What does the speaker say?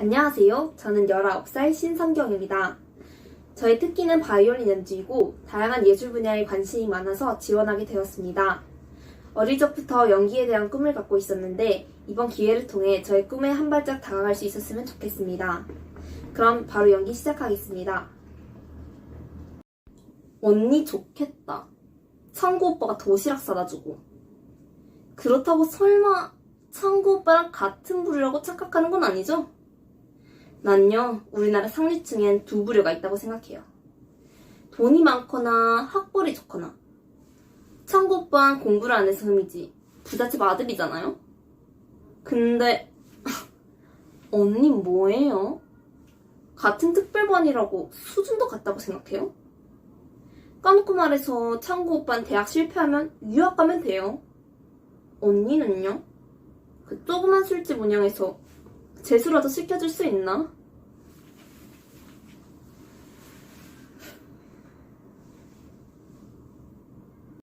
안녕하세요. 저는 19살 신성경입니다. 저의 특기는 바이올린 연주이고 다양한 예술 분야에 관심이 많아서 지원하게 되었습니다. 어릴 적부터 연기에 대한 꿈을 갖고 있었는데 이번 기회를 통해 저의 꿈에 한 발짝 다가갈 수 있었으면 좋겠습니다. 그럼 바로 연기 시작하겠습니다. 언니 좋겠다. 창구 오빠가 도시락 사다 주고. 그렇다고 설마 창구 오빠랑 같은 부류라고 착각하는 건 아니죠? 난요, 우리나라 상류층엔 두 부류가 있다고 생각해요. 돈이 많거나 학벌이 좋거나. 창구 오빠는 공부를 안 해서 흠이지. 부잣집 아들이잖아요? 근데, 언니 뭐예요? 같은 특별반이라고 수준도 같다고 생각해요? 까놓고 말해서 창구 오빠는 대학 실패하면 유학 가면 돼요. 언니는요? 그 조그만 술집 운영해서 재수라도 시켜줄 수 있나?